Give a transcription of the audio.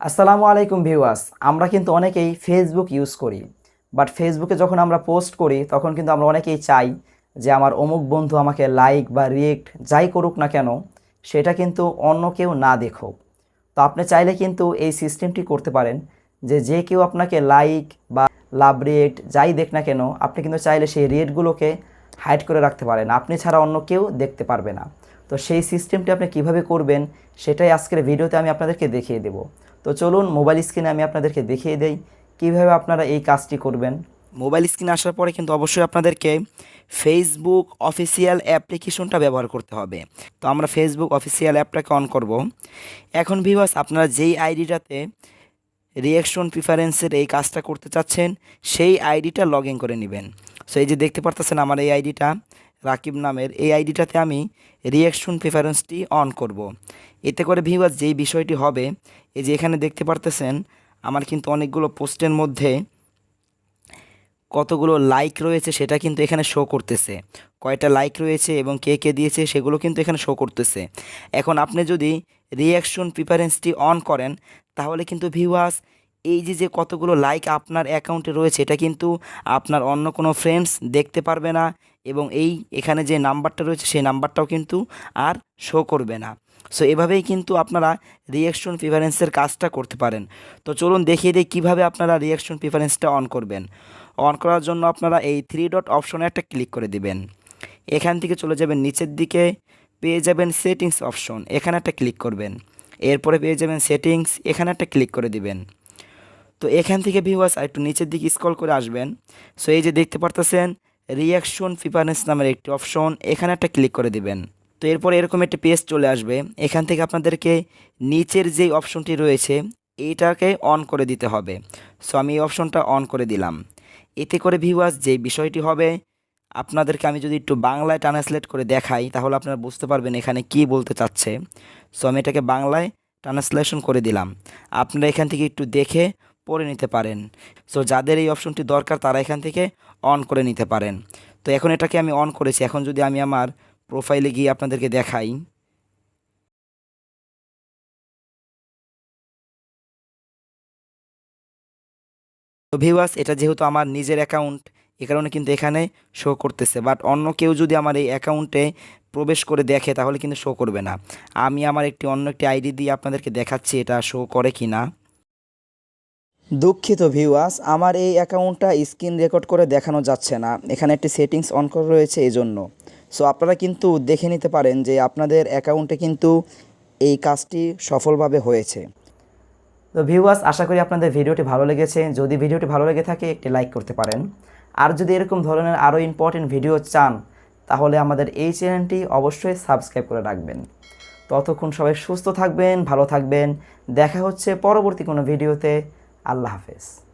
আসসালামু আলাইকুম ভিউয়ার্স, আমরা কিন্তু অনেকেই ফেসবুক ইউজ করি। বাট ফেসবুকে যখন আমরা পোস্ট করি, তখন কিন্তু আমরা অনেকেই চাই যে আমার অমুক বন্ধু আমাকে লাইক বা রিয়েক্ট যাই করুক না কেন, সেটা কিন্তু অন্য কেউ না দেখুক। তো আপনি চাইলে কিন্তু এই সিস্টেমটি করতে পারেন যে যে কেউ আপনাকে লাইক বা লাভ রেট যাই দেখ না কেন, আপনি কিন্তু চাইলে সেই রেটগুলোকে হাইড করে রাখতে পারেন। আপনি ছাড়া অন্য কেউ দেখতে পারবে না। তো সেই সিস্টেমটি আপনি কীভাবে করবেন, সেটাই আজকের ভিডিওতে আমি আপনাদেরকে দেখিয়ে দেব। তো চলুন মোবাইল স্ক্রিনে আমি আপনাদেরকে দেখিয়ে দেই কীভাবে আপনারা এই কাজটি করবেন। মোবাইল স্ক্রিনে আসার পরে কিন্তু অবশ্যই আপনাদেরকে ফেসবুক অফিসিয়াল অ্যাপ্লিকেশনটা ব্যবহার করতে হবে। তো আমরা ফেসবুক অফিসিয়াল অ্যাপটাকে অন করব। এখন ভিউয়ার্স আপনারা যেই আইডিটাতে রিয়াকশন প্রিফারেন্সের এই কাজটা করতে চাচ্ছেন, সেই আইডিটা লগ ইন করে নেবেন। সো এই যে দেখতে পারতেছেন আমার এই আইডিটা রাকিব নামের এই আইডিটাতে আমি রিয়াকশন প্রিফারেন্সটি অন করব। এতে করে ভিউয়ার্স যেই বিষয়টি হবে, এই যে এখানে দেখতে পারতেছেন, আমার কিন্তু অনেকগুলো পোস্টের মধ্যে কতগুলো লাইক রয়েছে সেটা কিন্তু এখানে শো করতেছে কয়টা লাইক রয়েছে এবং কে কে দিয়েছে সেগুলো কিন্তু এখানে শো করতেছে এখন আপনি যদি রিয়াকশন প্রিফারেন্সটি অন করেন, তাহলে কিন্তু ভিউয়ার্স এই যে যে কতগুলো লাইক আপনার অ্যাকাউন্টে রয়েছে, এটা কিন্তু আপনার অন্য কোনো ফ্রেন্ডস দেখতে পারবে না এবং এই এখানে যে নাম্বারটা রয়েছে, সেই নাম্বারটাও কিন্তু আর শো করবে না। সো এভাবেই কিন্তু আপনারা রিয়াকশন প্রিফারেন্সের কাজটা করতে পারেন। তো চলুন দেখিয়ে দিই কীভাবে আপনারা রিয়াকশন প্রিফারেন্সটা অন করবেন। অন করার জন্য আপনারা এই থ্রি ডট অপশনে একটা ক্লিক করে দিবেন। এখান থেকে চলে যাবেন নিচের দিকে, পেয়ে যাবেন সেটিংস অপশন এখানে একটা ক্লিক করবেন। এরপরে পেয়ে যাবেন সেটিংস এখানে একটা ক্লিক করে দিবেন। তো এখান থেকে ভিউয়ার্স একটু নিচের দিকে স্ক্রল করে আসবেন। সো এই যে দেখতে পারতেছেন রিয়াকশন প্রিফারেন্স নামের একটি অপশন এখানে একটা ক্লিক করে দিবেন। তো এরপর এরকম একটা পেজ চলে আসবে। এখান থেকে আপনাদেরকে নিচের যেই অপশনটি রয়েছে এইটাকে অন করে দিতে হবে। সো আমি এই অপশনটা অন করে দিলাম। এতে করে ভিউয়ার্স যে বিষয়টি হবে, আপনাদেরকে আমি যদি একটু বাংলায় ট্রান্সলেট করে দেখাই, তাহলে আপনারা বুঝতে পারবেন এখানে কি বলতে চাচ্ছে। সো আমি এটাকে বাংলায় ট্রান্সলেশন করে দিলাম। আপনারা এখান থেকে একটু দেখে পড়ে নিতে পারেন। সো যাদের এই অপশনটি দরকার, তারা এখান থেকে অন করে নিতে পারেন। তো এখন এটাকে আমি অন করেছি। এখন যদি আমি আমার প্রোফাইলে গিয়ে আপনাদেরকে দেখাই। তো ভিউয়ার্স এটা যেহেতু আমার নিজের অ্যাকাউন্ট এ কারণে কিন্তু এখানে শো করতেছে। বাট অন্য কেউ যদি আমার এই অ্যাকাউন্টে প্রবেশ করে দেখে, তাহলে কিন্তু শো করবে না। আমি আমার একটি, অন্য একটি আইডি দিয়ে আপনাদেরকে দেখাচ্ছি, এটা শো করে কি না দুঃখিত ভিউয়ার্স আমার এই অ্যাকাউন্টটা স্ক্রিন রেকর্ড করে দেখানো যাচ্ছে না। এখানে একটি সেটিংস অন করা রয়েছে এই জন্য সো আপনারা কিন্তু দেখে নিতে পারেন যে আপনাদের অ্যাকাউন্টে কিন্তু এই কাজটি সফলভাবে হয়েছে। তো ভিউয়ার্স আশা করি আপনাদের ভিডিওটি ভালো লেগেছে। যদি ভিডিওটি ভালো লেগে থাকে, একটি লাইক করতে পারেন। আর যদি এরকম ধরনের আরও ইম্পর্টেন্ট ভিডিও চান, তাহলে আমাদের এই চ্যানেলটি অবশ্যই সাবস্ক্রাইব করে রাখবেন। ততক্ষণ সবাই সুস্থ থাকবেন, ভালো থাকবেন। দেখা হচ্ছে পরবর্তী কোনো ভিডিওতে আল্লাহ হাফেজ।